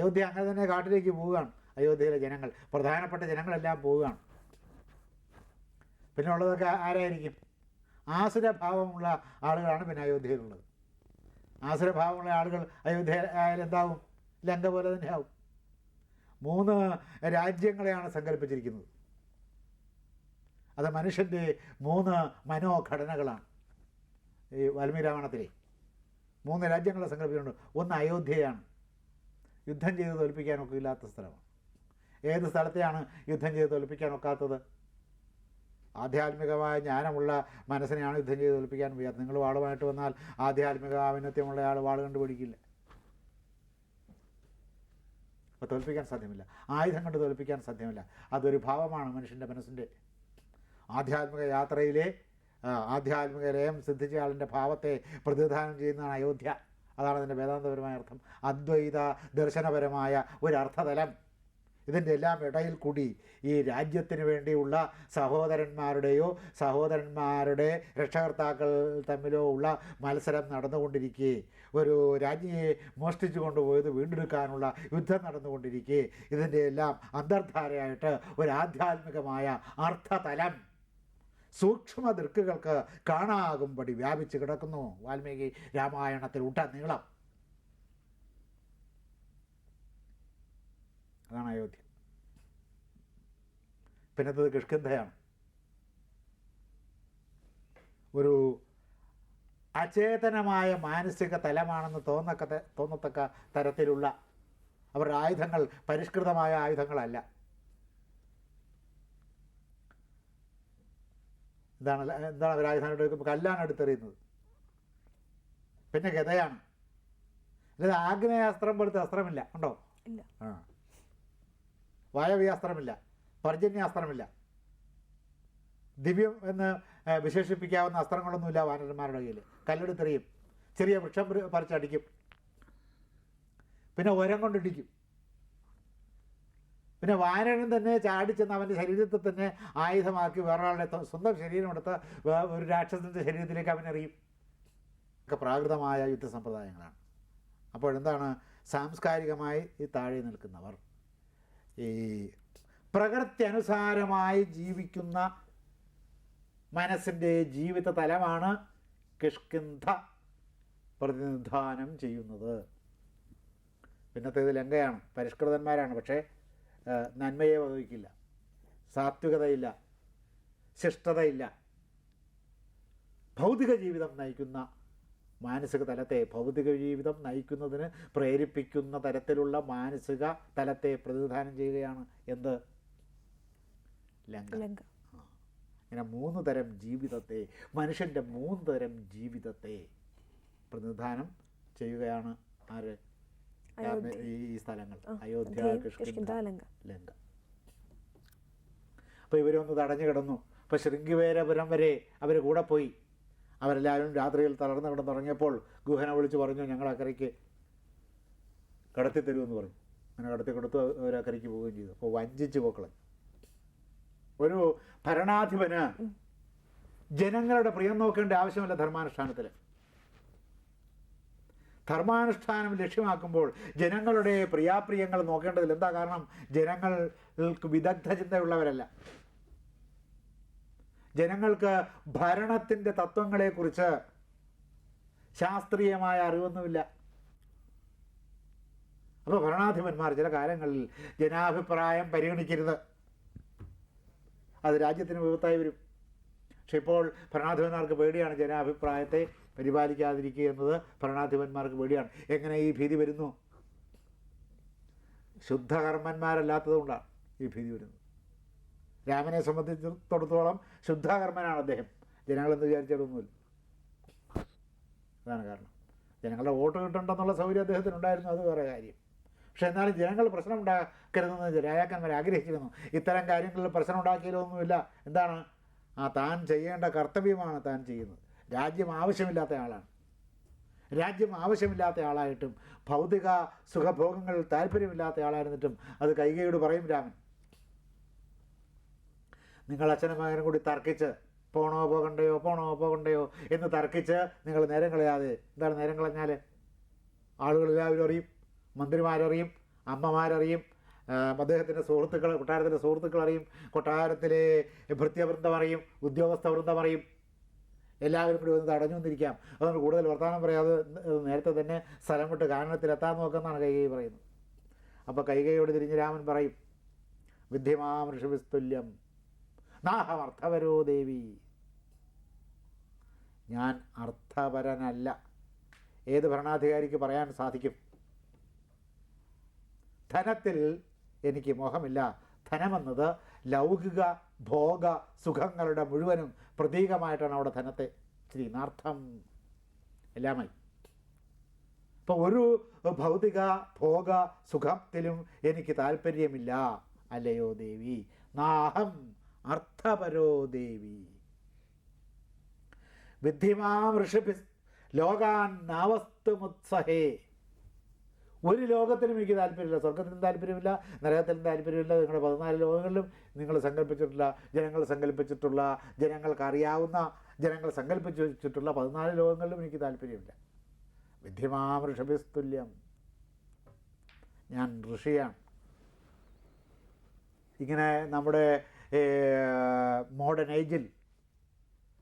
അയോധ്യ അങ്ങനെ തന്നെ കാട്ടിലേക്ക് പോവുകയാണ് അയോധ്യയിലെ ജനങ്ങൾ. പ്രധാനപ്പെട്ട ജനങ്ങളെല്ലാം പോവുകയാണ്. പിന്നെ ഉള്ളതൊക്കെ ആരായിരിക്കും? ആസുരഭാവമുള്ള ആളുകളാണ് പിന്നെ അയോധ്യയിലുള്ളത്. ആസുരഭാവമുള്ള ആളുകൾ അയോധ്യ എന്താവും? ലങ്ക പോലെ തന്നെ ആവും മൂന്ന് രാജ്യങ്ങളെയാണ് സങ്കല്പിച്ചിരിക്കുന്നത്. അത് മനുഷ്യന്റെ മൂന്ന് മനോഘടനകളാണ്. ഈ വാൽമീരാവണത്തിലെ മൂന്ന് രാജ്യങ്ങളെ സങ്കല്പിച്ചിട്ടുണ്ട്. ഒന്ന് അയോധ്യയാണ്. യുദ്ധം ചെയ്ത് തോൽപ്പിക്കാനൊക്കെ ഇല്ലാത്ത സ്ഥലമാണ്. ഏത് സ്ഥലത്തെയാണ് യുദ്ധം ചെയ്ത് തോൽപ്പിക്കാനൊക്കാത്തത്? ആധ്യാത്മികമായ ജ്ഞാനമുള്ള മനസ്സിനെയാണ് യുദ്ധം ചെയ്ത് തോൽപ്പിക്കാൻ വയ്യാത്തത് നിങ്ങൾ വാളുമായിട്ട് വന്നാൽ ആധ്യാത്മിക ആവിനത്യമുള്ള ആൾ വാൾ കണ്ടുപിടിക്കില്ല. അപ്പോൾ തോൽപ്പിക്കാൻ സാധ്യമല്ല. ആയുധം കൊണ്ട് തോൽപ്പിക്കാൻ സാധ്യമല്ല. അതൊരു ഭാവമാണ് മനുഷ്യന്റെ മനസ്സിന്റെ ആധ്യാത്മിക യാത്രയിലെ ആധ്യാത്മിക ലയം സിദ്ധിച്ച ആളിന്റെ ഭാവത്തെ പ്രതിനിധാനം ചെയ്യുന്നതാണ് അയോധ്യ. അതാണ് അതിന്റെ വേദാന്തപരമായ അർത്ഥം. അദ്വൈത ദർശനപരമായ ഒരു അർത്ഥതലം ഇതിന്റെ എല്ലാം ഇടയിൽ കൂടി ഈ രാജ്യത്തിന് വേണ്ടിയുള്ള സഹോദരന്മാരുടെയോ സഹോദരന്മാരുടെ രക്ഷകർത്താക്കൾ തമ്മിലോ ഉള്ള മത്സരം നടന്നുകൊണ്ടിരിക്കെ. ഒരു രാജ്ഞിയെ മോഷ്ടിച്ചു കൊണ്ടുപോയത് വീണ്ടെടുക്കാനുള്ള യുദ്ധം നടന്നുകൊണ്ടിരിക്കെ. ഇതിന്റെ എല്ലാം അന്തർധാരയായിട്ട് ഒരു ആധ്യാത്മികമായ അർത്ഥതലം. സൂക്ഷ്മ ദൃക്കുകൾക്ക് കാണാകുംപടി വ്യാപിച്ച് കിടക്കുന്നു. വാൽമീകി രാമായണത്തിൽ ഉടനീളം അതാണ് അയോധ്യ. പിന്നത്തത് കിഷ്കിന്ധയാണ്. ഒരു അചേതനമായ മാനസിക തലമാണെന്ന് തോന്നക്ക തോന്നത്തക്ക തരത്തിലുള്ള അവരുടെ ആയുധങ്ങൾ പരിഷ്കൃതമായ ആയുധങ്ങളല്ല. എന്താണ് എന്താണ് ആയുധം എടുക്കുമ്പോൾ കല്ലാണ് എടുത്തെറിയുന്നത്. പിന്നെ ഗതയാണ് അല്ലാതെ ആഗ്നേയാസ്ത്രം പോലത്തെ അസ്ത്രമില്ല ഉണ്ടോ? ആ. വായവ്യാസ്ത്രമില്ല പർജന്യാസ്ത്രമില്ല ദിവ്യം എന്ന് വിശേഷിപ്പിക്കാവുന്ന അസ്ത്രങ്ങളൊന്നുമില്ല വാനരന്മാരുടെ കയ്യിൽ കല്ലെടുത്തെറിയും. ചെറിയ വൃക്ഷം പറിച്ചടിക്കും. പിന്നെ ഉരം കൊണ്ടിടിക്കും. പിന്നെ വാനരൻ തന്നെ ചാടിച്ചെന്ന് അവന്റെ ശരീരത്തെ തന്നെ ആയുധമാക്കി വേറൊരാളുടെ സ്വന്തം ശരീരമെടുത്ത് ഒരു രാക്ഷസന്റെ ശരീരത്തിലേക്ക് അവനെറിയും ഒക്കെ പ്രാകൃതമായ യുദ്ധസമ്പ്രദായങ്ങളാണ്. അപ്പോഴെന്താണ് സാംസ്കാരികമായി ഈ താഴെ നിൽക്കുന്നവർ ഈ പ്രകൃതി അനുസാരമായി ജീവിക്കുന്ന മനസ്സിന്റെ ജീവിത തലമാണ് കിഷ്കിന്ധ പ്രതിനിധാനം ചെയ്യുന്നത്. പിന്നത്തേത് ലങ്കയാണ് പരിഷ്കൃതന്മാരാണ്. പക്ഷേ നന്മയെ വഹിക്കില്ല. സാത്വികതയില്ല. ശിഷ്ടതയില്ല. ഭൗതിക ജീവിതം നയിക്കുന്ന മാനസിക തലത്തെ ഭൗതിക ജീവിതം നയിക്കുന്നതിന് പ്രേരിപ്പിക്കുന്ന തരത്തിലുള്ള മാനസിക തലത്തെ പ്രതിനിധാനം ചെയ്യുകയാണ് എന്ത്? ലങ്ക. ഇങ്ങനെ മൂന്ന് തരം ജീവിതത്തെ മനുഷ്യന്റെ മൂന്ന് തരം ജീവിതത്തെ പ്രതിനിധാനം ചെയ്യുകയാണ് ആര്. ഈ സ്ഥലങ്ങൾ. അയോധ്യ കിഷ്കിന്ധ. ലങ്ക അപ്പോൾ ഇവരൊന്ന് തടഞ്ഞു കിടന്നു. അപ്പോൾ ശൃംഗിവേരപുരം വരെ അവർ കൂടെ പോയി. അവരെല്ലാവരും രാത്രിയിൽ തളർന്നു കിടന്ന് തുടങ്ങിയപ്പോൾ ഗുഹനെ വിളിച്ച് പറഞ്ഞു ഞങ്ങൾ അക്കരയ്ക്ക് കടത്തി തരുമെന്ന് പറഞ്ഞു. അങ്ങനെ കടത്തി കൊടുത്ത് അവർ അക്കരയ്ക്ക് പോവുകയും ചെയ്തു. അപ്പോൾ വഞ്ചിച്ച് പോക്കളെ. ഒരു ഭരണാധിപന് ജനങ്ങളുടെ പ്രിയം നോക്കേണ്ട ആവശ്യമല്ല ധർമാനുഷ്ഠാനത്തിൽ ധർമാനുഷ്ഠാനം ലക്ഷ്യമാക്കുമ്പോൾ ജനങ്ങളുടെ പ്രിയാപ്രിയങ്ങൾ നോക്കേണ്ടതിൽ എന്താ കാരണം? ജനങ്ങൾക്ക് വിദഗ്ധ ചിന്തയുള്ളവരല്ല. ജനങ്ങൾക്ക് ഭരണത്തിന്റെ തത്വങ്ങളെക്കുറിച്ച് ശാസ്ത്രീയമായ അറിവൊന്നുമില്ല. അപ്പോൾ ഭരണാധിപന്മാർ ചില കാലങ്ങളിൽ ജനാഭിപ്രായം പരിഗണിക്കരുത്. അത് രാജ്യത്തിന് വിപത്തായി വരും. പക്ഷെ ഇപ്പോൾ ഭരണാധിപന്മാർക്ക് പേടിയാണ് ജനാഭിപ്രായത്തെ പരിപാലിക്കാതിരിക്കുക എന്നത് ഭരണാധിപന്മാർക്ക് പേടിയാണ്. എങ്ങനെ ഈ ഭീതി വരുന്നു? ശുദ്ധകർമ്മന്മാരല്ലാത്തതുകൊണ്ടാണ് ഈ ഭീതി വരുന്നത്. രാമനെ സംബന്ധിച്ചിടത്തോളം ശുദ്ധകർമ്മനാണ് അദ്ദേഹം. ജനങ്ങളെന്ന് വിചാരിച്ചിട്ടൊന്നുമില്ല അതാണ് കാരണം. ജനങ്ങളുടെ വോട്ട് കിട്ടണ്ടെന്നുള്ള സൗകര്യം അദ്ദേഹത്തിന് ഉണ്ടായിരുന്നു അത് വേറെ കാര്യം. പക്ഷെ എന്നാലും ജനങ്ങൾ പ്രശ്നം ഉണ്ടാക്കരുതെന്ന് രാജാക്കന്മാർ ആഗ്രഹിച്ചിരുന്നു. ഇത്തരം കാര്യങ്ങളിൽ പ്രശ്നം ഉണ്ടാക്കിയാലൊന്നുമില്ല എന്താണ്? ആ താൻ ചെയ്യേണ്ട കർത്തവ്യമാണ് താൻ ചെയ്യുന്നത്. രാജ്യം ആവശ്യമില്ലാത്ത ആളാണ്. രാജ്യം ആവശ്യമില്ലാത്ത ആളായിട്ടും ഭൗതിക സുഖഭോഗങ്ങൾ താല്പര്യമില്ലാത്ത ആളായിരുന്നിട്ടും അത് കൈകയോട് പറയും രാമൻ. നിങ്ങൾ അച്ഛനും മകനും കൂടി തർക്കിച്ച് പോണോ പോകണ്ടയോ പോണോ പോകണ്ടയോ എന്ന് തർക്കിച്ച് നിങ്ങൾ നേരം കളയാതെ എന്താണ് നേരം കളഞ്ഞാൽ ആളുകൾ എല്ലാവരും അറിയും മന്ത്രിമാരറിയും അമ്മമാരറിയും അദ്ദേഹത്തിന്റെ സുഹൃത്തുക്കൾ കൊട്ടാരത്തിന്റെ സുഹൃത്തുക്കൾ അറിയും കൊട്ടാരത്തിലെ ഭൃത്യവൃന്ദം അറിയും ഉദ്യോഗസ്ഥ വൃന്ദം അറിയും. എല്ലാവരും കൂടി ഒന്ന് തടഞ്ഞു വന്നിരിക്കാം അതുകൊണ്ട് കൂടുതൽ വർത്തമാനം പറയാതെ നേരത്തെ തന്നെ സ്ഥലം വിട്ട് കാരണത്തിലെത്താൻ നോക്കെന്നാണ് കൈകൈ പറയുന്നത്. അപ്പോൾ കൈകൈയോട് തിരിഞ്ഞ് രാമൻ പറയും വിദ്യമാം ഋഷിവിസ്തുല്യം നാഹമർത്ഥപരോ ദേവി. ഞാൻ അർത്ഥപരനല്ല. ഏത് ഭരണാധികാരിക്ക് പറയാൻ സാധിക്കും? ധനത്തിൽ എനിക്ക് മോഹമില്ല. ധനമെന്നത് ലൗകിക ഭോഗ സുഖങ്ങളുടെ മുഴുവനും പ്രതീകമായിട്ടാണ് അവിടെ ധനത്തെ ശ്രീനാർത്ഥം എല്ലാമായി. അപ്പോൾ ഒരു ഭൗതിക ഭോഗ സുഖത്തിലും എനിക്ക് താല്പര്യമില്ല. അല്ലയോ ദേവി? നാഹം അർത്ഥപരോ ദേവി. വിദ്ധിമാം ഋഷിഭി ലോകാൻ നാവസ്തുമുത്സഹേ. ഒരു ലോകത്തിലും എനിക്ക് താല്പര്യമില്ല. സ്വർഗത്തിനും താല്പര്യമില്ല. നരകത്തിനും താല്പര്യമില്ല. നിങ്ങളുടെ പതിനാല് ലോകങ്ങളിലും നിങ്ങൾ സങ്കല്പിച്ചിട്ടുള്ള ജനങ്ങൾ സങ്കല്പിച്ചിട്ടുള്ള ജനങ്ങൾക്ക് അറിയാവുന്ന ജനങ്ങൾ സങ്കല്പിച്ചു വെച്ചിട്ടുള്ള പതിനാല് ലോകങ്ങളിലും എനിക്ക് താല്പര്യമില്ല. വിദ്യമാം ഋഷഭിസ്തുല്യം. ഞാൻ ഋഷിയാണ്. ഇങ്ങനെ നമ്മുടെ മോഡേൺ ഏജിൽ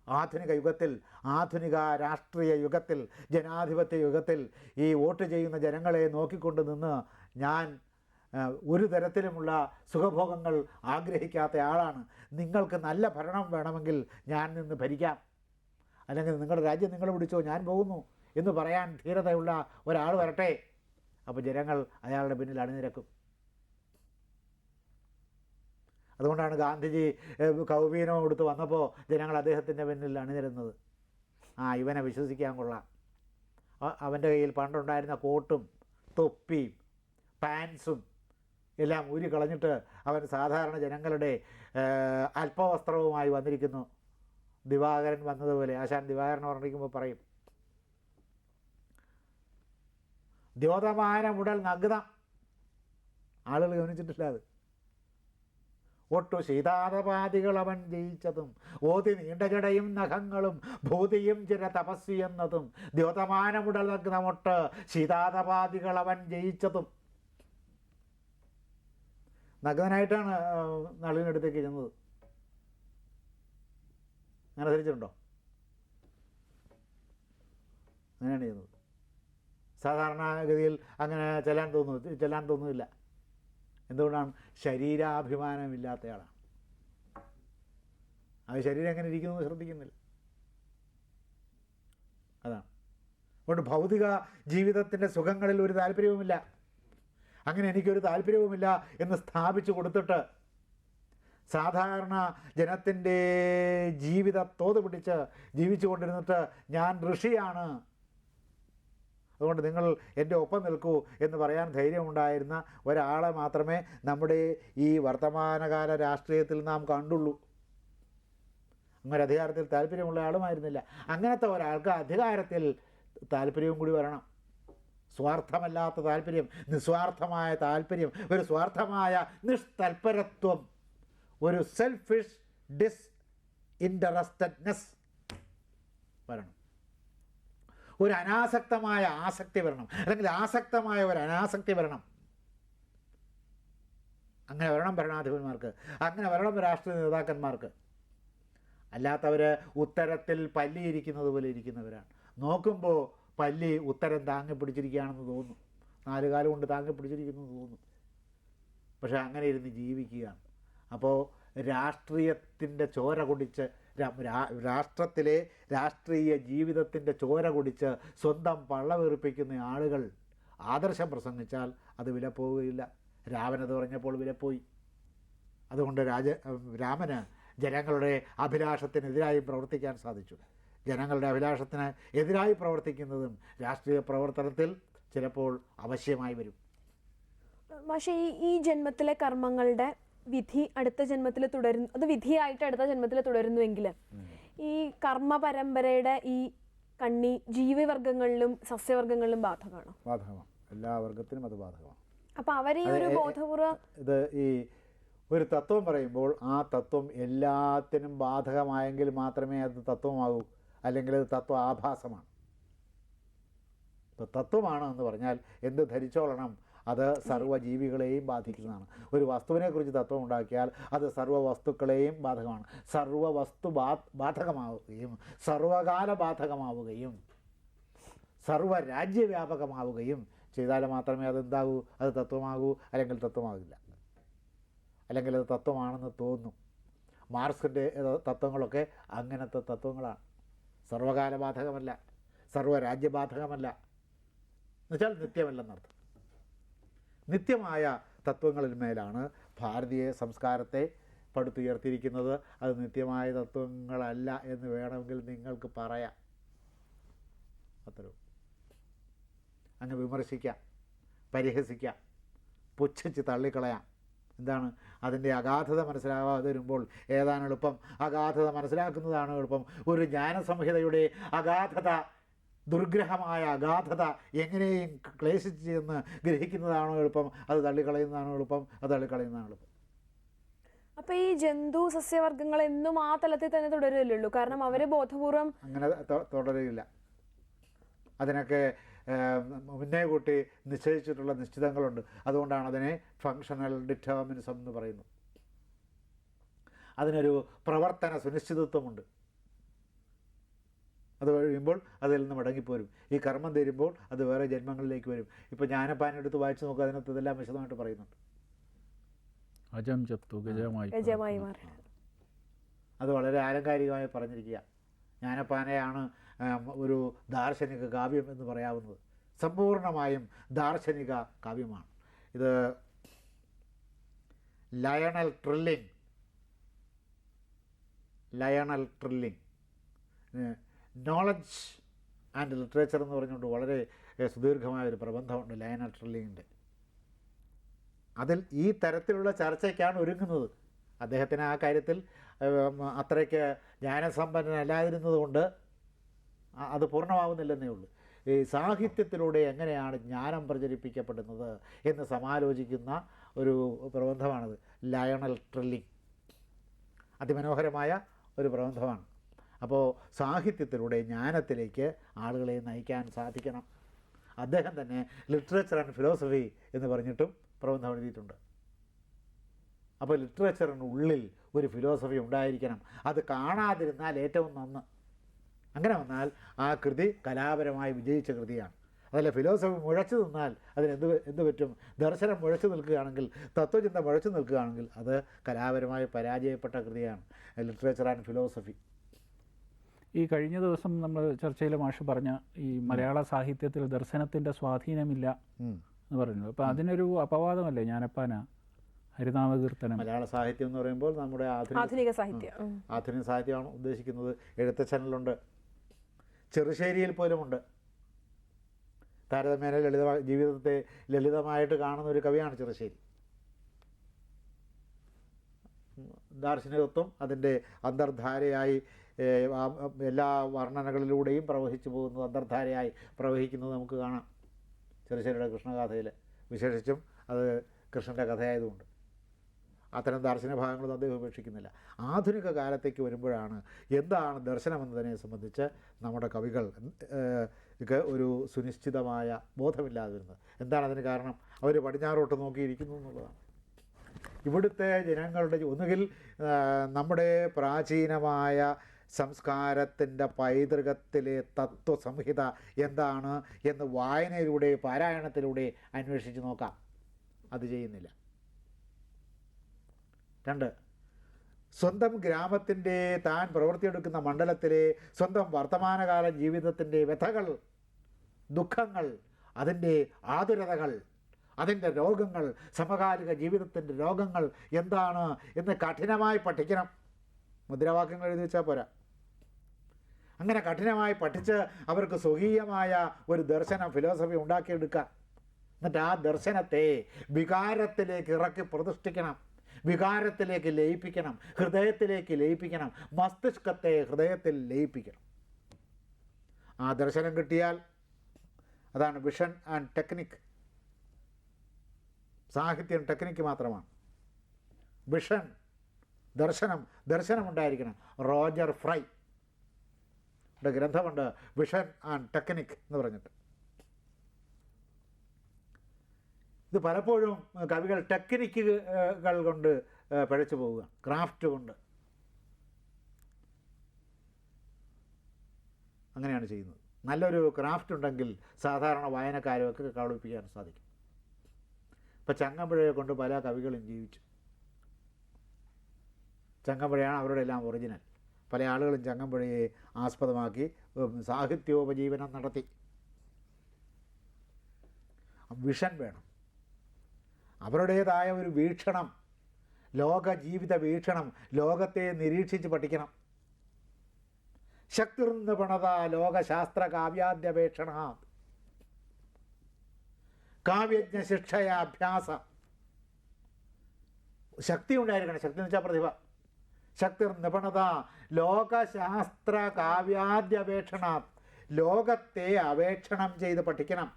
ആധുനിക യുഗത്തിൽ ആധുനിക രാഷ്ട്രീയ യുഗത്തിൽ ജനാധിപത്യ യുഗത്തിൽ ഈ വോട്ട് ചെയ്യുന്ന ജനങ്ങളെ നോക്കിക്കൊണ്ട് നിന്ന് ഞാൻ ഒരു തരത്തിലുമുള്ള സുഖഭോഗങ്ങൾ ആഗ്രഹിക്കാത്ത ആളാണ്. നിങ്ങൾക്ക് നല്ല ഭരണം വേണമെങ്കിൽ ഞാൻ നിന്ന് ഭരിക്കാം. അല്ലെങ്കിൽ നിങ്ങളുടെ രാജ്യം നിങ്ങൾ പിടിച്ചോ ഞാൻ പോകുന്നു എന്ന് പറയാൻ ധീരതയുള്ള ഒരാൾ വരട്ടെ. അപ്പോൾ ജനങ്ങൾ അയാളുടെ പിന്നിൽ അണിനിരക്കും. അതുകൊണ്ടാണ് ഗാന്ധിജി കൗബീനോ എടുത്ത് വന്നപ്പോൾ ജനങ്ങൾ അദ്ദേഹത്തിന്റെ പിന്നിൽ അണിനിരുന്നത്. ആ ഇവനെ വിശ്വസിക്കാൻ കൊള്ളാം. അവന്റെ കയ്യിൽ പണ്ടുണ്ടായിരുന്ന കോട്ടും തൊപ്പിയും പാൻസും എല്ലാം ഊരി കളഞ്ഞിട്ട് അവൻ സാധാരണ ജനങ്ങളുടെ അല്പവസ്ത്രവുമായി വന്നിരിക്കുന്നു. ദിവാകരൻ വന്നതുപോലെ ആശാൻ ദിവാകരൻ പറഞ്ഞിരിക്കുമ്പോൾ പറയും ദ്യോതമാനമുടൽ നഗ്നം. ആളുകൾ ഗവനിച്ചിട്ടില്ല അത്. ഒട്ടു ശീതാതപാതികൾ അവൻ ജയിച്ചതും ഓതി നീണ്ട ജടയും നഖങ്ങളും ഭൂതിയും ചില തപസ്സി എന്നതും ദ്യോതമാനമുടൽ നഗ്നമൊട്ട് ശീതാതപാതികൾ അവൻ ജയിച്ചതും. നഗ്നനായിട്ടാണ് നളിനടുത്തേക്ക് ചെന്നത് അങ്ങനെ ധരിച്ചിട്ടുണ്ടോ? അങ്ങനെയാണ് ചെയ്യുന്നത്. സാധാരണഗതിയിൽ അങ്ങനെ ചെല്ലാൻ തോന്നുന്നു ചെല്ലാൻ തോന്നുന്നില്ല. എന്തുകൊണ്ടാണ്? ശരീരാഭിമാനമില്ലാത്തയാളാണ്. ആ ശരീരം എങ്ങനെ ഇരിക്കുന്നു ശ്രദ്ധിക്കുന്നില്ല. അതാണ്. അതുകൊണ്ട് ഭൗതിക ജീവിതത്തിന്റെ സുഖങ്ങളിൽ ഒരു താല്പര്യവുമില്ല. അങ്ങനെ എനിക്കൊരു താല്പര്യവുമില്ല എന്ന് സ്ഥാപിച്ചു കൊടുത്തിട്ട് സാധാരണ ജനത്തിന്റെ ജീവിത തോത് പിടിച്ച് ജീവിച്ചു കൊണ്ടിരുന്നിട്ട് ഞാൻ ഋഷിയാണ്. അതുകൊണ്ട് നിങ്ങൾ എന്റെ ഒപ്പം നിൽക്കൂ എന്ന് പറയാൻ ധൈര്യമുണ്ടായിരുന്ന ഒരാളെ മാത്രമേ നമ്മുടെ ഈ വർത്തമാനകാല രാഷ്ട്രീയത്തിൽ നാം കണ്ടുള്ളൂ. അങ്ങനെ അധികാരത്തിൽ താല്പര്യമുള്ള ആളുമായിരുന്നില്ല. അങ്ങനത്തെ ഒരാൾക്ക് അധികാരത്തിൽ താല്പര്യവും കൂടി വരണം. സ്വാർത്ഥമല്ലാത്ത താല്പര്യം നിസ്വാർത്ഥമായ താല്പര്യം ഒരു സ്വാർത്ഥമായ നിഷ്തൽപരത്വം ഒരു സെൽഫിഷ് ഡിസ് ഇൻട്രസ്റ്റഡ്നെസ് വരണം. ഒരു അനാസക്തമായ ആസക്തി വരണം. അല്ലെങ്കിൽ ആസക്തമായ ഒരു അനാസക്തി വരണം. അങ്ങനെ വരണം ഭരണാധിപന്മാർക്ക്. അങ്ങനെ വരണം രാഷ്ട്രീയ നേതാക്കന്മാർക്ക്. അല്ലാത്തവർ ഉത്തരത്തിൽ പല്ലിയിരിക്കുന്നത് പോലെ ഇരിക്കുന്നവരാണ്. നോക്കുമ്പോൾ പല്ലി ഉത്തരം താങ്ങി പിടിച്ചിരിക്കുകയാണെന്ന് തോന്നും നാല് കാലം കൊണ്ട് താങ്ങി പിടിച്ചിരിക്കുന്നു തോന്നുന്നു. പക്ഷേ അങ്ങനെ ഇരുന്ന് ജീവിക്കുകയാണ്. അപ്പോൾ രാഷ്ട്രീയത്തിന്റെ ചോര കുടിച്ച് രാഷ്ട്രത്തിലെ രാഷ്ട്രീയ ജീവിതത്തിന്റെ ചോര കുടിച്ച് സ്വന്തം പള്ളവെറുപ്പിക്കുന്ന ആളുകൾ ആദർശം പ്രസംഗിച്ചാൽ അത് വിലപ്പോവുകയില്ല രാവനത് പറഞ്ഞപ്പോൾ വില പോയി. അതുകൊണ്ട് രാജ രാമന് ജനങ്ങളുടെ അഭിലാഷത്തിനെതിരായി പ്രവർത്തിക്കാൻ സാധിച്ചു. ജനങ്ങളുടെ അഭിലാഷത്തിന് എതിരായി പ്രവർത്തിക്കുന്നതും രാഷ്ട്രീയ പ്രവർത്തനത്തിൽ ചിലപ്പോൾ അവശ്യമായി വരും. പക്ഷേ ഈ ഈ ജന്മത്തിലെ കർമ്മങ്ങളുടെ വിധി അടുത്ത ജന്മത്തിൽ തുടരുന്നു അത് വിധിയായിട്ട് അടുത്ത ജന്മത്തിൽ തുടരുന്നുവെങ്കിൽ ഈ കർമ്മ പരമ്പരയുടെ ഈ കണ്ണി ജീവിവർഗങ്ങളിലും സസ്യവർഗങ്ങളിലും ബാധകമാണോ? ബാധകമാണ്. എല്ലാ വർഗത്തിനും അത് ബാധകമാണ്. അപ്പൊ അവർ ഈ ഒരു ബോധപൂർവം ഇത് ഈ ഒരു തത്വം പറയുമ്പോൾ ആ തത്വം എല്ലാത്തിനും ബാധകമായെങ്കിൽ മാത്രമേ അത് തത്വമാകൂ. അല്ലെങ്കിൽ അത് തത്വ ആഭാസമാണ്. തത്വമാണ് എന്ന് പറഞ്ഞാൽ എന്ത് ധരിച്ചോളണം? അത് സർവജീവികളെയും ബാധിക്കുന്നതാണ്. ഒരു വസ്തുവിനെക്കുറിച്ച് തത്വം ഉണ്ടാക്കിയാൽ അത് സർവ വസ്തുക്കളെയും ബാധകമാണ്. സർവ വസ്തു ബാ ബാധകമാവുകയും സർവകാല ബാധകമാവുകയും സർവ രാജ്യവ്യാപകമാവുകയും ചെയ്താൽ മാത്രമേ അതെന്താകൂ? അത് തത്വമാകൂ? അല്ലെങ്കിൽ തത്വമാകില്ല. അല്ലെങ്കിൽ അത് തത്വമാണെന്ന് തോന്നും. മാർക്സിന്റെ തത്വങ്ങളൊക്കെ അങ്ങനത്തെ തത്വങ്ങളാണ്. സർവകാല ബാധകമല്ല സർവരാജ്യബാധകമല്ല. എന്നുവെച്ചാൽ നിത്യമല്ലെന്നർത്ഥം. നിത്യമായ തത്വങ്ങളിൽ മേലാണ് ഭാരതീയ സംസ്കാരത്തെ പടുത്തുയർത്തിയിരിക്കുന്നത്. അത് നിത്യമായ തത്വങ്ങളല്ല എന്ന് വേണമെങ്കിൽ നിങ്ങൾക്ക് പറയാം. അത്രയും അങ്ങ് വിമർശിക്കാം പരിഹസിക്കാം പുച്ഛിച്ച് തള്ളിക്കളയാം. എന്താണ്? അതിന്റെ അഗാധത മനസ്സിലാവാതെ വരുമ്പോൾ ഏതാണ് എളുപ്പം? അഗാധത മനസ്സിലാക്കുന്നതാണ് എളുപ്പം. ഒരു ജ്ഞാനസംഹിതയുടെ അഗാധത ദുർഗ്രഹമായ അഗാധത എങ്ങനെയും ക്ലേശിച്ച് എന്ന് ഗ്രഹിക്കുന്നതാണോ എളുപ്പം? അത് തള്ളിക്കളയുന്നതാണോ എളുപ്പം? അത് തള്ളിക്കളയുന്നതാണ് എളുപ്പം. അപ്പൊ ഈ ജന്തു സസ്യവർഗങ്ങൾ എന്നും ആ തലത്തിൽ തന്നെ തുടരുമല്ലുള്ളൂ കാരണം അവർ ബോധപൂർവം അങ്ങനെ തുടരുകയില്ല. അതിനൊക്കെ മുന്നേ കൂട്ടി നിശ്ചയിച്ചിട്ടുള്ള നിശ്ചിതങ്ങളുണ്ട്. അതുകൊണ്ടാണ് അതിനെ ഫങ്ഷണൽ ഡിറ്റർമിനിസം എന്ന് പറയുന്നത്. അതിനൊരു പ്രവർത്തന സുനിശ്ചിതത്വമുണ്ട്. അത് കഴിയുമ്പോൾ അതിൽ നിന്ന് മടങ്ങിപ്പോരും. ഈ കർമ്മം തീരുമ്പോൾ അത് വേറെ ജന്മങ്ങളിലേക്ക് വരും. ഇപ്പോൾ ജ്ഞാനപ്പാനെടുത്ത് വായിച്ചു നോക്കുക അതിനകത്ത് ഇതെല്ലാം വിശദമായിട്ട് പറയുന്നുണ്ട്. അജം ചത്തു ഗജമായി ഗജമായി അത് വളരെ ആലങ്കാരികമായി പറഞ്ഞിരിക്കുക. ജ്ഞാനപ്പാനയാണ് ഒരു ദാർശനിക കാവ്യം എന്ന് പറയാവുന്നത്. സമ്പൂർണമായും ദാർശനിക കാവ്യമാണ്. ഇത് Lionel Trilling Lionel Trilling knowledge and literature എന്ന് പറഞ്ഞുകൊണ്ട് വളരെ സുദീർഘമായ ഒരു പ്രബന്ധമുണ്ട് ലയണൽ ട്രില്ലിങ്ങിന്റെ അതിൽ ഈ തരത്തിലുള്ള ചർച്ചയ്ക്കാണ് ഒരുങ്ങുന്നത്. അദ്ദേഹത്തിന് ആ കാര്യത്തിൽ അത്രയ്ക്ക് ജ്ഞാനസമ്പന്നനല്ലാതിരുന്നത് കൊണ്ട് അ- അത് പൂർണമാവുന്നില്ലെന്നേ ഉള്ളൂ. ഈ സാഹിത്യത്തിലൂടെ എങ്ങനെയാണ് ജ്ഞാനം പ്രചരിപ്പിക്കപ്പെടുന്നത് എന്ന് സമാലോചിക്കുന്ന ഒരു പ്രബന്ധമാണത്. ലയണൽ ട്രില്ലിംഗ് അതിമനോഹരമായ ഒരു പ്രബന്ധമാണ്. അപ്പോൾ സാഹിത്യത്തിലൂടെ ജ്ഞാനത്തിലേക്ക് ആളുകളെ നയിക്കാൻ സാധിക്കണം. അദ്ദേഹം തന്നെ ലിറ്ററേച്ചർ ആൻഡ് ഫിലോസഫി എന്ന് പറഞ്ഞിട്ടും പ്രബന്ധം എഴുതിയിട്ടുണ്ട്. അപ്പോൾ ലിറ്ററേച്ചറിന് ഉള്ളിൽ ഒരു ഫിലോസഫി ഉണ്ടായിരിക്കണം. അത് കാണാതിരുന്നാൽ ഏറ്റവും നന്ന്. അങ്ങനെ വന്നാൽ ആ കൃതി കലാപരമായി വിജയിച്ച കൃതിയാണ്. അതല്ല ഫിലോസഫി മുഴച്ചു നിന്നാൽ അതിനെന്ത് എന്ത് എന്ത് പറ്റും? ദർശനം മുഴച്ചു നിൽക്കുകയാണെങ്കിൽ തത്വചിന്ത മുഴച്ചു നിൽക്കുകയാണെങ്കിൽ അത് കലാപരമായി പരാജയപ്പെട്ട കൃതിയാണ്. ലിറ്ററേച്ചർ ആൻഡ് ഫിലോസഫി ഈ കഴിഞ്ഞ ദിവസം നമ്മൾ ചർച്ചയിൽ മാഷ് പറഞ്ഞ ഈ മലയാള സാഹിത്യത്തിൽ ദർശനത്തിന്റെ സ്വാധീനമില്ല എന്ന് പറഞ്ഞു അപ്പോൾ അതിനൊരു അപവാദമല്ലേ ഞാനപ്പാന ഹരിനാമകീർത്തനം? മലയാള സാഹിത്യം എന്ന് പറയുമ്പോൾ നമ്മുടെ ആധുനിക ആധുനിക സാഹിത്യം. ആധുനിക സാഹിത്യമാണ് ഉദ്ദേശിക്കുന്നത്. എഴുത്തച്ഛനിലുണ്ട്. ചെറുശ്ശേരിയിൽ പോലുമുണ്ട്. താരതമ്യേന ലളിത ജീവിതത്തെ ലളിതമായിട്ട് കാണുന്ന ഒരു കവിയാണ് ചെറുശ്ശേരി. ദാർശനികത്വം അതിന്റെ അന്തർധാരയായി എല്ലാ വർണനകളിലൂടെയും പ്രവഹിച്ചു പോകുന്നത് അന്തർധാരയായി പ്രവഹിക്കുന്നത് നമുക്ക് കാണാം. ചെറുശ്ശേരിയുടെ കൃഷ്ണഗാഥയിൽ വിശേഷിച്ചും അത് കൃഷ്ണന്റെ കഥയായതുകൊണ്ട്. അത്തരം ദാർശനിക ഭാഗങ്ങളൊന്നും അദ്ദേഹം ഉപേക്ഷിക്കുന്നില്ല. ആധുനിക കാലത്തേക്ക് വരുമ്പോഴാണ് എന്താണ് ദർശനമെന്നതിനെ സംബന്ധിച്ച് നമ്മുടെ കവികൾ ഒരു സുനിശ്ചിതമായ ബോധമില്ലാതെ വരുന്നത് എന്താണ് അതിന് കാരണം? അവർ പടിഞ്ഞാറോട്ട് നോക്കിയിരിക്കുന്നു എന്നുള്ളതാണ്. ഇവിടുത്തെ ജനങ്ങളുടെ ഒന്നുകിൽ നമ്മുടെ പ്രാചീനമായ സംസ്കാരത്തിന്റെ പൈതൃകത്തിലെ തത്വസംഹിത എന്താണ് എന്ന് വായനയിലൂടെ പാരായണത്തിലൂടെ അന്വേഷിച്ച് നോക്കാം. അത് ചെയ്യുന്നില്ല. രണ്ട്. സ്വന്തം ഗ്രാമത്തിന്റെ താൻ പ്രവൃത്തിയെടുക്കുന്ന മണ്ഡലത്തിലെ സ്വന്തം വർത്തമാനകാല ജീവിതത്തിന്റെ വ്യഥകൾ ദുഃഖങ്ങൾ അതിന്റെ ആതുരതകൾ അതിന്റെ രോഗങ്ങൾ സമകാലിക ജീവിതത്തിന്റെ രോഗങ്ങൾ എന്താണ് എന്ന് കഠിനമായി പഠിക്കണം. മുദ്രാവാക്യങ്ങൾ എഴുതി വെച്ചാൽ പോരാ. അങ്ങനെ കഠിനമായി പഠിച്ച് അവർക്ക് സ്വകീയമായ ഒരു ദർശനം ഫിലോസഫി ഉണ്ടാക്കിയെടുക്കാം. എന്നിട്ട് ആ ദർശനത്തെ വികാരത്തിലേക്ക് ഇറക്കി പ്രതിഷ്ഠിക്കണം. വികാരത്തിലേക്ക് ലയിപ്പിക്കണം ഹൃദയത്തിലേക്ക് ലയിപ്പിക്കണം മസ്തിഷ്കത്തെ ഹൃദയത്തിൽ ലയിപ്പിക്കണം. ആ ദർശനം കിട്ടിയാൽ അതാണ് വിഷൻ ആൻഡ് ടെക്നിക് സാഹിത്യം ടെക്നിക്ക് മാത്രമാണ്. വിഷൻ ദർശനം ദർശനമുണ്ടായിരിക്കണം റോജർ ഫ്രൈ. ഗ്രന്ഥമുണ്ട് വിഷൻ ആൻഡ് ടെക്നിക് എന്ന് പറഞ്ഞിട്ട്. ഇത് പലപ്പോഴും കവികൾ ടെക്നിക്കുകൾ കൊണ്ട് പിഴച്ചു പോവുക ക്രാഫ്റ്റ് കൊണ്ട്. അങ്ങനെയാണ് ചെയ്യുന്നത്. നല്ലൊരു ക്രാഫ്റ്റ് ഉണ്ടെങ്കിൽ സാധാരണ വായനക്കാരൊക്കെ കബളിപ്പിക്കാൻ സാധിക്കും. ഇപ്പം ചങ്ങമ്പുഴയെ കൊണ്ട് പല കവികളും ജീവിച്ചു. ചങ്ങമ്പുഴയാണ് അവരുടെ എല്ലാം ഒറിജിനൽ. പല ആളുകളും ചങ്ങമ്പുഴയെ ആസ്പദമാക്കി സാഹിത്യോപജീവനം നടത്തി. വിഷൻ വേണം. അവരുടേതായ ഒരു വീക്ഷണം ലോക ജീവിത വീക്ഷണം ലോകത്തെ നിരീക്ഷിച്ച് പഠിക്കണം. ശക്തിർന്ന് പണത ലോകശാസ്ത്ര കാവ്യാദ്യപേക്ഷണ കാവ്യജ്ഞ ശിക്ഷയാഭ്യാസ ശക്തി ഉണ്ടായിരിക്കണം ശക്തി എന്ന് വെച്ചാൽ പ്രതിഭ. ശക്തി നിപുണത ലോകശാസ്ത്ര കാവ്യാദ്യപേക്ഷണ ലോകത്തെ അപേക്ഷണം ചെയ്ത് പഠിക്കണം.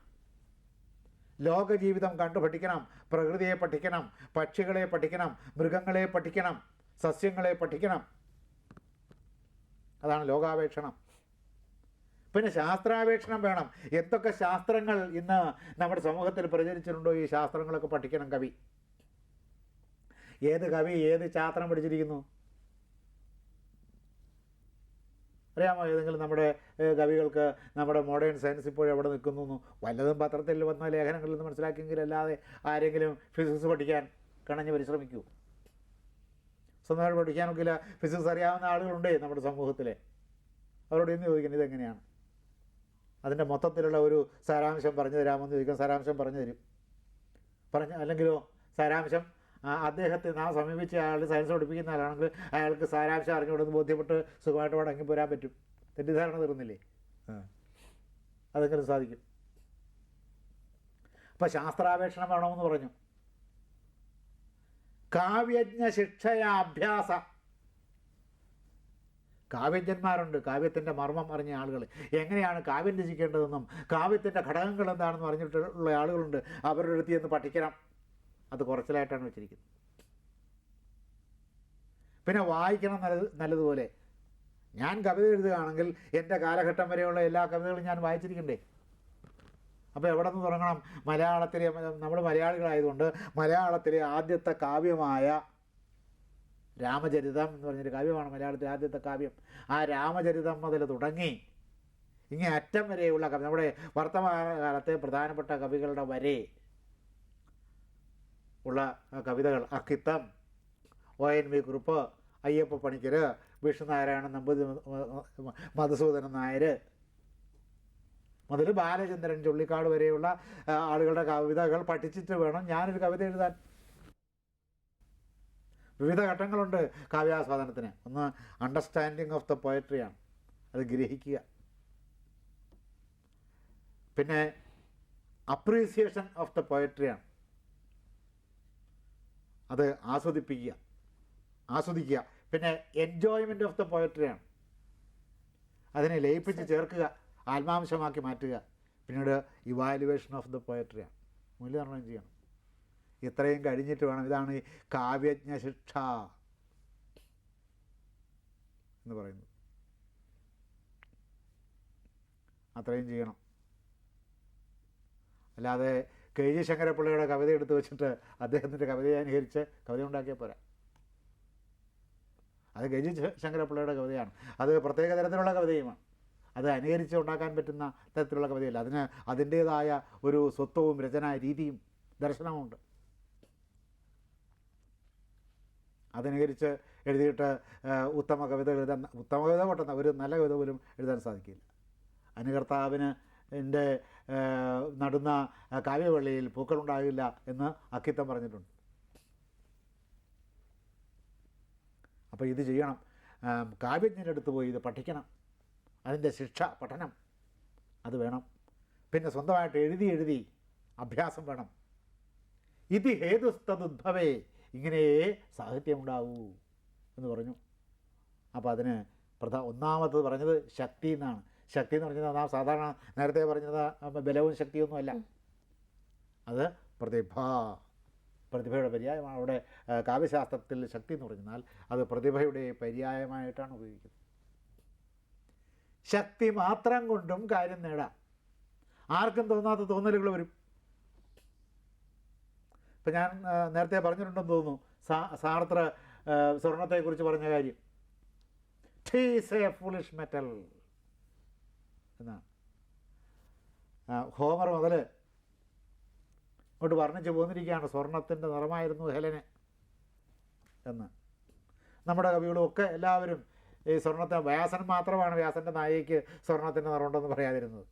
ലോകജീവിതം കണ്ടു പഠിക്കണം പ്രകൃതിയെ പഠിക്കണം പക്ഷികളെ പഠിക്കണം മൃഗങ്ങളെ പഠിക്കണം സസ്യങ്ങളെ പഠിക്കണം. അതാണ് ലോകാപേക്ഷണം. പിന്നെ ശാസ്ത്രാപേക്ഷണം വേണം. എന്തൊക്കെ ശാസ്ത്രങ്ങൾ ഇന്ന് നമ്മുടെ സമൂഹത്തിൽ പ്രചരിച്ചിട്ടുണ്ടോ ഈ ശാസ്ത്രങ്ങളൊക്കെ പഠിക്കണം കവി. ഏത് കവി ഏത് ശാസ്ത്രം പഠിച്ചിരിക്കുന്നു? അറിയാമോ? ഏതെങ്കിലും നമ്മുടെ കവികൾക്ക് നമ്മുടെ മോഡേൺ സയൻസ് ഇപ്പോഴും എവിടെ നിൽക്കുന്നു വല്ലതും പത്രത്തിൽ വന്ന ലേഖനങ്ങളിൽ നിന്ന് മനസ്സിലാക്കിയെങ്കിലല്ലാതെ ആരെങ്കിലും ഫിസിക്സ് പഠിക്കാൻ കണഞ്ഞ് പരിശ്രമിക്കൂ. സ്വന്തമായിട്ട് പഠിക്കാനൊക്കില്ല ഫിസിക്സ് അറിയാവുന്ന ആളുകളുണ്ടേ നമ്മുടെ സമൂഹത്തിൽ അവരോട് ഇന്ന് ചോദിക്കുന്നത് ഇതെങ്ങനെയാണ്? അതിന്റെ മൊത്തത്തിലുള്ള ഒരു സാരാംശം പറഞ്ഞു തരാമെന്ന് ചോദിക്കാം സാരാംശം പറഞ്ഞു തരും. പറഞ്ഞ അല്ലെങ്കിലോ സാരാംശം അദ്ദേഹത്തെ നാം സമീപിച്ച അയാൾ സയൻസ് പഠിപ്പിക്കുന്ന ആളാണെങ്കിൽ അയാൾക്ക് സാരാംശം അറിഞ്ഞുകൊണ്ടെന്ന് ബോധ്യപ്പെട്ട് സുഖമായിട്ട് മടങ്ങി പോരാൻ പറ്റും. തെറ്റിദ്ധാരണ തീർന്നില്ലേ? അതെങ്ങനെ സാധിക്കും. അപ്പം ശാസ്ത്രാപേക്ഷണം വേണമെന്ന് പറഞ്ഞു. കാവ്യജ്ഞ ശിക്ഷയാഭ്യാസ കാവ്യജ്ഞന്മാരുണ്ട്. കാവ്യത്തിന്റെ മർമ്മം അറിഞ്ഞ ആളുകൾ എങ്ങനെയാണ് കാവ്യം രചിക്കേണ്ടതെന്നും കാവ്യത്തിന്റെ ഘടകങ്ങൾ എന്താണെന്നും അറിഞ്ഞിട്ടുള്ള ആളുകളുണ്ട്. അവരുടെ അടുത്ത് ചെന്ന് പഠിക്കണം. അത് കുറച്ചിലായിട്ടാണ് വെച്ചിരിക്കുന്നത്. പിന്നെ വായിക്കണം നല്ലത് നല്ലതുപോലെ. ഞാൻ കവിത എഴുതുകയാണെങ്കിൽ എന്റെ കാലഘട്ടം വരെയുള്ള എല്ലാ കവിതകളും ഞാൻ വായിച്ചിരിക്കണ്ടേ? അപ്പോൾ എവിടെ നിന്ന് തുടങ്ങണം? മലയാളത്തിലെ നമ്മൾ മലയാളികളായതുകൊണ്ട് മലയാളത്തിലെ ആദ്യത്തെ കാവ്യമായ രാമചരിതം എന്ന് പറഞ്ഞൊരു കാവ്യമാണ് മലയാളത്തിലെ ആദ്യത്തെ കാവ്യം. ആ രാമചരിതം മുതൽ തുടങ്ങി ഇങ്ങനെ അറ്റം വരെയുള്ള കവി നമ്മുടെ വർത്തമാനകാലത്തെ പ്രധാനപ്പെട്ട കവികളുടെ വരെ ഉള്ള കവിതകൾ. Akkitham O N V Kurup Ayyappa Panicker Vishnunarayanan Namboothi Madhusoodanan Nair മുതൽ ബാലചന്ദ്രൻ ചുള്ളിക്കാട് വരെയുള്ള ആളുകളുടെ കവിതകൾ പഠിച്ചിട്ട് വേണം ഞാനൊരു കവിത എഴുതാൻ. വിവിധ ഘട്ടങ്ങളുണ്ട് കാവ്യാസ്വാദനത്തിന്. ഒന്ന് അണ്ടർസ്റ്റാൻഡിങ് ഓഫ് ദ പോയട്രിയാണ് അത് ഗ്രഹിക്കുക. പിന്നെ അപ്രീസിയേഷൻ ഓഫ് ദ പോയട്രിയാണ് അത് ആസ്വദിപ്പിക്കുക. ആസ്വദിക്കുക. പിന്നെ എൻജോയ്മെന്റ് ഓഫ് ദ പോയട്രിയാണ് അതിനെ ലയിപ്പിച്ച് ചേർക്കുക ആത്മാംശമാക്കി മാറ്റുക. പിന്നീട് ഇവാലുവേഷൻ ഓഫ് ദ പോയട്രിയാണ് മൂല്യനിർണയം ചെയ്യണം. ഇത്രയും കഴിഞ്ഞിട്ട് വേണം. ഇതാണ് ഈ കാവ്യജ്ഞ ശിക്ഷ എന്ന് പറയുന്നത്. അത്രയും ചെയ്യണം. അല്ലാതെ കെ ജി ശങ്കരപ്പിള്ളയുടെ കവിത എടുത്തു വെച്ചിട്ട് അദ്ദേഹത്തിന്റെ കവിതയെ അനുകരിച്ച് കവിത ഉണ്ടാക്കിയാൽ പോരാ. അത് കെ ജി ശങ്കരപ്പിള്ളയുടെ കവിതയാണ്. അത് പ്രത്യേക തരത്തിലുള്ള കവിതയുമാണ്. അത് അനുകരിച്ച് ഉണ്ടാക്കാൻ പറ്റുന്ന തരത്തിലുള്ള കവിതയല്ല. അതിന് അതിന്റേതായ ഒരു സ്വത്വവും രചനാ രീതിയും ദർശനവുമുണ്ട്. അതനുകരിച്ച് എഴുതിയിട്ട് ഉത്തമ കവിത എഴുതാൻ ഉത്തമ കവിത പൊട്ടുന്ന ഒരു നല്ല കവിത പോലും എഴുതാൻ സാധിക്കില്ല. അനുകർത്താവിന് എന്റെ നടുന്ന കാവ്യവള്ളിയിൽ പൂക്കളുണ്ടാകില്ല എന്ന് അക്കിത്തം പറഞ്ഞിട്ടുണ്ട്. അപ്പോൾ ഇത് ചെയ്യണം. കാവ്യജ്ഞന്റെ അടുത്ത് പോയി ഇത് പഠിക്കണം. അതിന്റെ ശിക്ഷ പഠനം അത് വേണം. പിന്നെ സ്വന്തമായിട്ട് എഴുതി എഴുതി അഭ്യാസം വേണം. ഇത് ഹേതുസ്തദുദ്ഭവേ ഇങ്ങനെയേ സാഹിത്യമുണ്ടാവൂ എന്ന് പറഞ്ഞു. അപ്പോൾ അതിന് പ്രധാ ഒന്നാമത്തത് പറഞ്ഞത് ശക്തി എന്നാണ്. ശക്തി എന്ന് പറഞ്ഞത് നാം സാധാരണ നേരത്തെ പറഞ്ഞത് ബലവും ശക്തിയൊന്നുമല്ല അത് പ്രതിഭ. പ്രതിഭയുടെ പര്യായമാണ്. അവിടെ കാവ്യശാസ്ത്രത്തിൽ ശക്തി എന്ന് പറഞ്ഞാൽ അത് പ്രതിഭയുടെ പര്യായമായിട്ടാണ് ഉപയോഗിക്കുന്നത്. ശക്തി മാത്രം കൊണ്ടും കാര്യം നേടാം. ആർക്കും തോന്നാത്ത തോന്നലുകൾ വരും. ഇപ്പം ഞാൻ നേരത്തെ പറഞ്ഞിട്ടുണ്ടെന്ന് തോന്നുന്നു. സാ സാർത്ര സ്വർണത്തെക്കുറിച്ച് പറഞ്ഞ കാര്യം. ഫുളിഷ് മെറ്റൽ എന്നാണ് ഹോമർ മുതൽ ഇങ്ങോട്ട് വർണിച്ച് പോന്നിരിക്കുകയാണ്. സ്വർണത്തിന്റെ നിറമായിരുന്നു ഹെലന് എന്ന്. നമ്മുടെ കവികളും ഒക്കെ എല്ലാവരും ഈ സ്വർണത്തെ വ്യാസൻ മാത്രമാണ് വ്യാസന്റെ നായികയ്ക്ക് സ്വർണത്തിന്റെ നിറമുണ്ടെന്ന് പറയാതിരുന്നത്.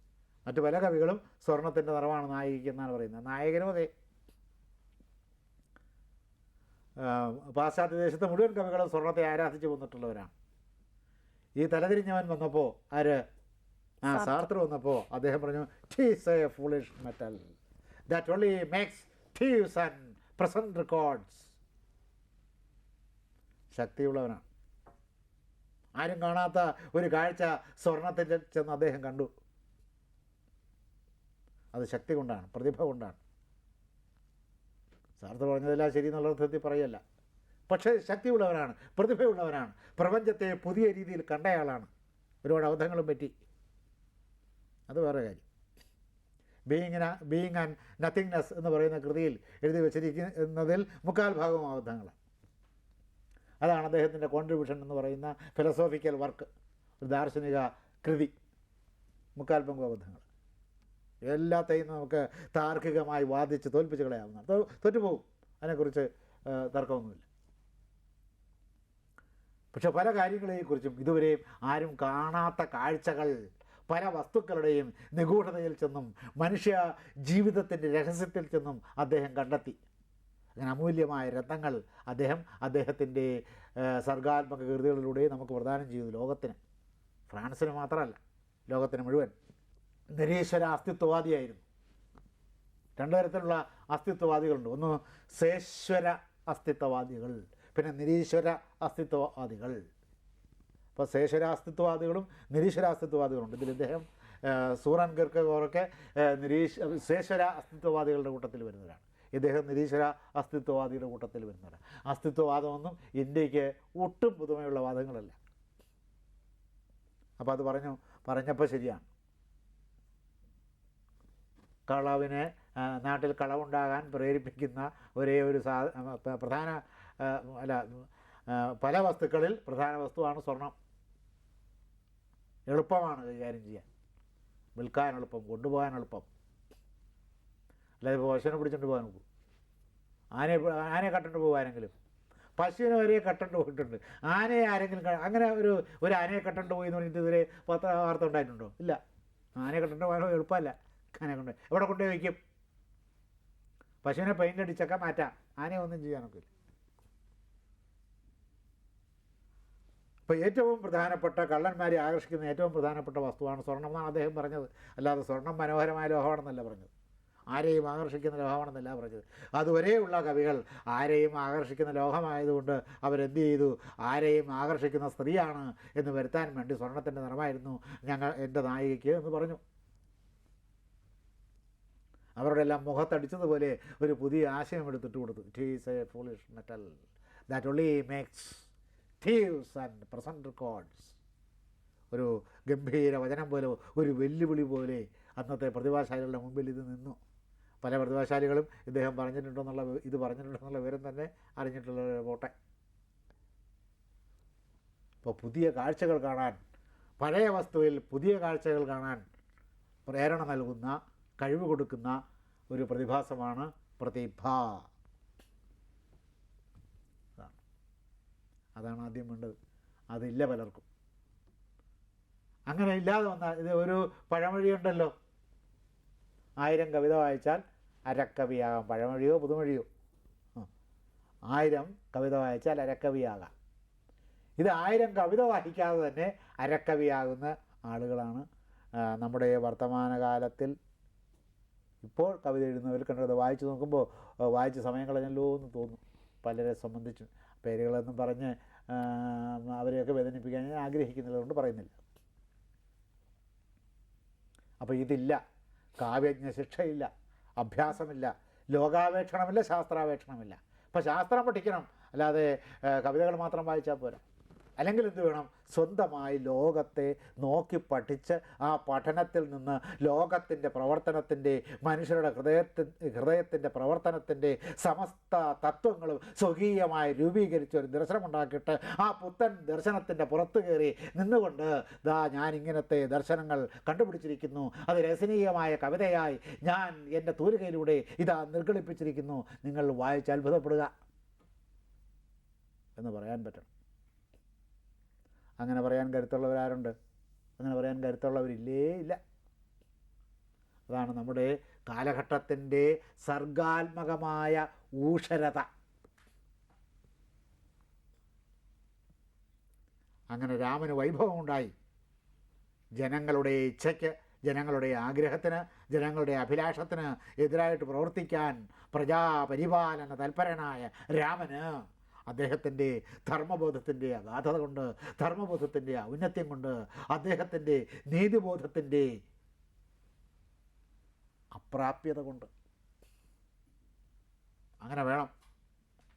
മറ്റു പല കവികളും സ്വർണത്തിന്റെ നിറമാണ് നായികയ്ക്ക് എന്നാണ് പറയുന്നത്. നായകനും അതെ. പാശ്ചാത്യ ദേശത്തെ മുഴുവൻ കവികളും സ്വർണത്തെ ആരാധിച്ചു പോന്നിട്ടുള്ളവരാണ് ഈ തലതിരിഞ്ഞവൻ വന്നപ്പോൾ ആര്? ആ സാർത്ര വന്നപ്പോൾ അദ്ദേഹം പറഞ്ഞു it's a foolish metal that only makes ടീവ്സ് and present records ശക്തിയുള്ളവനാണ് ആരും കാണാത്ത ഒരു കാഴ്ച സ്വർണത്തിൽ ചെന്ന് അദ്ദേഹം കണ്ടു. അത് ശക്തി കൊണ്ടാണ് പ്രതിഭ കൊണ്ടാണ്. സാർത്ത് പറഞ്ഞതെല്ലാം ശരി എന്നുള്ള അർത്ഥത്തിൽ പറയല്ല. പക്ഷേ ശക്തിയുള്ളവനാണ് പ്രതിഭയുള്ളവനാണ്. പ്രപഞ്ചത്തെ പുതിയ രീതിയിൽ കണ്ടയാളാണ്. ഒരുപാട് അബദ്ധങ്ങളും പറ്റി. അത് വേറെ കാര്യം. ബീയിങ് ബീയിങ് ആൻഡ് നത്തിങ്നെസ് എന്ന് പറയുന്ന കൃതിയിൽ എഴുതി വച്ചിരിക്കുന്നതിൽ മുക്കാൽ ഭാഗവും അബദ്ധങ്ങളാണ്. അതാണ് അദ്ദേഹത്തിന്റെ കോൺട്രിബ്യൂഷൻ എന്ന് പറയുന്ന ഫിലോസോഫിക്കൽ വർക്ക് ഒരു ദാർശനിക കൃതി. മുക്കാൽ പങ്കു അബദ്ധങ്ങൾ എല്ലാത്തെയും നമുക്ക് താർക്കികമായി വാദിച്ച് തോൽപ്പിച്ച് കളയാവുന്നതാണ്. തോറ്റുപോകും. അതിനെക്കുറിച്ച് തർക്കമൊന്നുമില്ല. പക്ഷെ പല കാര്യങ്ങളെക്കുറിച്ചും ഇതുവരെയും ആരും കാണാത്ത കാഴ്ചകൾ പല വസ്തുക്കളുടെയും നിഗൂഢതയിൽ ചെന്നും മനുഷ്യ ജീവിതത്തിന്റെ രഹസ്യത്തിൽ ചെന്നും അദ്ദേഹം കണ്ടെത്തി. അങ്ങനെ അമൂല്യമായ രത്നങ്ങൾ അദ്ദേഹം അദ്ദേഹത്തിന്റെ സർഗാത്മക കൃതികളിലൂടെ നമുക്ക് പ്രദാനം ചെയ്തു ലോകത്തിന്. ഫ്രാൻസിന് മാത്രമല്ല ലോകത്തിന് മുഴുവൻ. നിരീശ്വര അസ്തിത്വവാദിയായിരുന്നു. രണ്ടു തരത്തിലുള്ള അസ്തിത്വവാദികളുണ്ട്. ഒന്ന് സേശ്വര അസ്തിത്വവാദികൾ പിന്നെ നിരീശ്വര അസ്തിത്വവാദികൾ. അപ്പോൾ ശേഷരാസ്തിത്വവാദികളും നിരീശ്വരാസ്തിത്വവാദികളുണ്ട്. നിരീശ്വര ഇതിൽ ഇദ്ദേഹം സൂറൻ ഗർക്കോറൊക്കെ നിരീശ് ശേഷര അസ്തിത്വവാദികളുടെ കൂട്ടത്തിൽ വരുന്നവരാണ്. ഇദ്ദേഹം നിരീശ്വര അസ്തിത്വവാദിയുടെ കൂട്ടത്തിൽ വരുന്നവരാണ്. അസ്തിത്വവാദമൊന്നും ഇന്ത്യയ്ക്ക് ഒട്ടും പുതുമയുള്ള വാദങ്ങളല്ല. അപ്പോൾ അത് പറഞ്ഞു പറഞ്ഞപ്പോൾ ശരിയാണ്. കളവിനെ നാട്ടിൽ കളവുണ്ടാകാൻ പ്രേരിപ്പിക്കുന്ന ഒരേ ഒരു സാ പ്രധാന അല്ല പല വസ്തുക്കളിൽ പ്രധാന വസ്തുവാണ് സ്വർണം. എളുപ്പമാണ് കൈകാര്യം ചെയ്യാൻ. വിൽക്കാൻ എളുപ്പം കൊണ്ടുപോകാൻ എളുപ്പം. അല്ലാതെ ഇപ്പോൾ പശുവിനെ പിടിച്ചിട്ട് പോകാൻ നോക്കും. ആനയെ ആനയെ കട്ടിട്ട് പോകാനെങ്കിലും പശുവിനെ വരെ കട്ടിട്ട് പോയിട്ടുണ്ട്. ആനയെ ആരെങ്കിലും അങ്ങനെ ഒരു ഒരു ആനയെ കട്ടിട്ട് പോയി എന്ന് പറഞ്ഞിട്ട് ഇതുവരെ പത്ര വാർത്ത ഉണ്ടായിട്ടുണ്ടോ? ഇല്ല. ആനയെ കട്ടിട്ട് പോകാൻ എളുപ്പമല്ല. ആനയെ കൊണ്ട് എവിടെ കൊണ്ടുപോയി വയ്ക്കും? പശുവിനെ പെയിന്റ് അടിച്ചൊക്കെ മാറ്റാം. ആനയെ ഒന്നും ചെയ്യാനൊക്കെ അപ്പോൾ ഏറ്റവും പ്രധാനപ്പെട്ട കള്ളന്മാരെ ആകർഷിക്കുന്ന ഏറ്റവും പ്രധാനപ്പെട്ട വസ്തുവാണ് സ്വർണം എന്നാണ് അദ്ദേഹം പറഞ്ഞത്. അല്ലാതെ സ്വർണം മനോഹരമായ ലോഹമാണെന്നല്ല പറഞ്ഞത്. ആരെയും ആകർഷിക്കുന്ന ലോഹമാണെന്നല്ല പറഞ്ഞത്. അതുവരെയുള്ള കവികൾ ആരെയും ആകർഷിക്കുന്ന ലോഹമായതുകൊണ്ട് അവരെന്ത് ചെയ്തു? ആരെയും ആകർഷിക്കുന്ന സ്ത്രീയാണ് എന്ന് വരുത്താൻ വേണ്ടി സ്വർണത്തിന്റെ നിറമായിരുന്നു ഞങ്ങൾ എന്റെ നായികയ്ക്ക് എന്ന് പറഞ്ഞു. അവരുടെ എല്ലാം മുഖത്തടിച്ചതുപോലെ ഒരു പുതിയ ആശയം എടുത്തിട്ട് കൊടുത്തു. It is a foolish metal that only makes thieves and present records ഒരു ഗംഭീര വചനം പോലെ ഒരു വെല്ലുവിളി പോലെ അന്നത്തെ പ്രതിഭാശാലികളുടെ മുമ്പിൽ ഇത് നിന്നു. പല പ്രതിഭാശാലികളും ഇദ്ദേഹം പറഞ്ഞിട്ടുണ്ടെന്നുള്ള ഇത് പറഞ്ഞിട്ടുണ്ടെന്നുള്ള വിവരം തന്നെ അറിഞ്ഞിട്ടുള്ള പോട്ടെ. ഇപ്പോൾ പുതിയ കാഴ്ചകൾ കാണാൻ പഴയ വസ്തുവിൽ പുതിയ കാഴ്ചകൾ കാണാൻ പ്രേരണ നൽകുന്ന കഴിവ് കൊടുക്കുന്ന ഒരു പ്രതിഭാസമാണ് പ്രതിഭ അതാണ്. അതാണ് ആദ്യം വേണ്ടത്. അതില്ല പലർക്കും. അങ്ങനെ ഇല്ലാതെ വന്നാൽ ഇത് ഒരു പഴമൊഴിയുണ്ടല്ലോ ആയിരം കവിത വായിച്ചാൽ അരക്കവിയാകാം. പഴമൊഴിയോ പുതുമൊഴിയോ. ആയിരം കവിത വായിച്ചാൽ അരക്കവിയാകാം. ഇത് ആയിരം കവിത വായിക്കാതെ തന്നെ അരക്കവിയാകുന്ന ആളുകളാണ് നമ്മുടെ വർത്തമാനകാലത്തിൽ ഇപ്പോൾ കവിത എഴുതുന്നവർ കണ്ടത്. വായിച്ചു നോക്കുമ്പോൾ വായിച്ച് സമയം കളഞ്ഞല്ലോ എന്ന് തോന്നും. പലരെ സംബന്ധിച്ചും പേരുകളെന്നും പറഞ്ഞ് അവരെയൊക്കെ വേദനിപ്പിക്കാൻ ഞാൻ ആഗ്രഹിക്കുന്നതുകൊണ്ട് പറയുന്നില്ല. അപ്പോൾ ഇതില്ല. കാവ്യജ്ഞ ശിക്ഷയില്ല അഭ്യാസമില്ല. ലോകാവേക്ഷണമില്ല ശാസ്ത്രാവേക്ഷണമില്ല അപ്പോൾ ശാസ്ത്രം പഠിക്കണം. അല്ലാതെ കവിതകൾ മാത്രം വായിച്ചാൽ പോരാ. അല്ലെങ്കിൽ എന്ത് വേണം? സ്വന്തമായി ലോകത്തെ നോക്കി പഠിച്ച് ആ പഠനത്തിൽ നിന്ന് ലോകത്തിന്റെ പ്രവർത്തനത്തിന്റെ മനുഷ്യരുടെ ഹൃദയത്തി ഹൃദയത്തിന്റെ പ്രവർത്തനത്തിന്റെ സമസ്ത തത്വങ്ങളും സ്വകീയമായി രൂപീകരിച്ച ഒരു ദർശനമുണ്ടാക്കിയിട്ട് ആ പുത്തൻ ദർശനത്തിന്റെ പുറത്തു കയറി നിന്നുകൊണ്ട് ദാ ഞാൻ ഇങ്ങനത്തെ ദർശനങ്ങൾ കണ്ടുപിടിച്ചിരിക്കുന്നു. അത് രസനീയമായ കവിതയായി ഞാൻ എന്റെ തൂലികയിലൂടെ ഇതാ നിർഗളിപ്പിച്ചിരിക്കുന്നു. നിങ്ങൾ വായിച്ച് അത്ഭുതപ്പെടുക എന്ന് പറയാൻ പറ്റണം. അങ്ങനെ പറയാൻ കരുത്തുള്ളവരാരുണ്ട്? അങ്ങനെ പറയാൻ കരുത്തുള്ളവരില്ലേ? ഇല്ല. അതാണ് നമ്മുടെ കാലഘട്ടത്തിന്റെ സർഗാത്മകമായ ഊഷരത. അങ്ങനെ രാമന് വൈഭവമുണ്ടായി. ജനങ്ങളുടെ ഇച്ഛയ്ക്ക് ജനങ്ങളുടെ ആഗ്രഹത്തിന് ജനങ്ങളുടെ അഭിലാഷത്തിന് എതിരായിട്ട് പ്രവർത്തിക്കാൻ പ്രജാപരിപാലന തൽപരനായ രാമന് അദ്ദേഹത്തിന്റെ ധർമ്മബോധത്തിന്റെ അഗാധത കൊണ്ട് ധർമ്മബോധത്തിന്റെ ഔന്നത്യം കൊണ്ട് അദ്ദേഹത്തിന്റെ നീതിബോധത്തിന്റെ അപ്രാപ്യത കൊണ്ട്. അങ്ങനെ വേണം.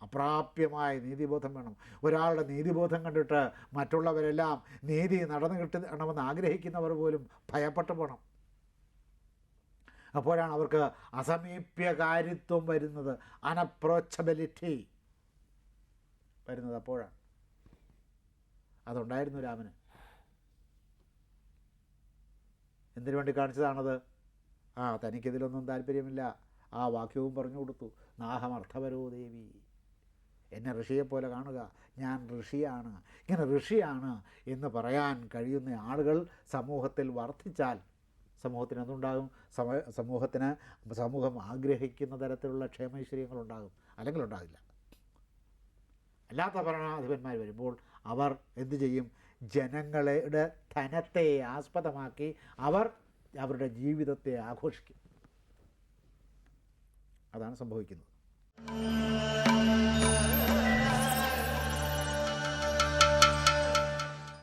അപ്രാപ്യമായ നീതിബോധം വേണം. ഒരാളുടെ നീതിബോധം കണ്ടിട്ട് മറ്റുള്ളവരെല്ലാം നീതി നടന്നു കിട്ടണമെന്ന് ആഗ്രഹിക്കുന്നവർ പോലും ഭയപ്പെട്ടു പോകണം അപ്പോഴാണ് അവർക്ക് അസമീപ്യകാരിത്വം വരുന്നത്. അനപ്രോച്ചബിലിറ്റി വരുന്നത് അപ്പോഴാണ് അതുണ്ടായിരുന്നു രാമന്. എന്തിനു വേണ്ടി കാണിച്ചതാണത്? ആ തനിക്കിതിലൊന്നും താല്പര്യമില്ല. ആ വാക്യവും പറഞ്ഞു കൊടുത്തു. നാഹം അർത്ഥപരോ ദേവി? എന്നെ ഋഷിയെപ്പോലെ കാണുക. ഞാൻ ഋഷിയാണ്. ഇങ്ങനെ ഋഷിയാണ് എന്ന് പറയാൻ കഴിയുന്ന ആളുകൾ സമൂഹത്തിൽ വർദ്ധിച്ചാൽ സമൂഹത്തിന് എന്തുണ്ടാകും? സമ സമൂഹത്തിന് സമൂഹം ആഗ്രഹിക്കുന്ന തരത്തിലുള്ള ക്ഷേമൈശ്വര്യങ്ങളുണ്ടാകും. അല്ലെങ്കിൽ ഉണ്ടാകില്ല. അല്ലാത്ത ഭരണാധിപന്മാർ വരുമ്പോൾ അവർ എന്തു ചെയ്യും? ജനങ്ങളുടെ ധനത്തെ ആസ്പദമാക്കി അവർ അവരുടെ ജീവിതത്തെ ആഘോഷിക്കും. അതാണ് സംഭവിക്കുന്നത്.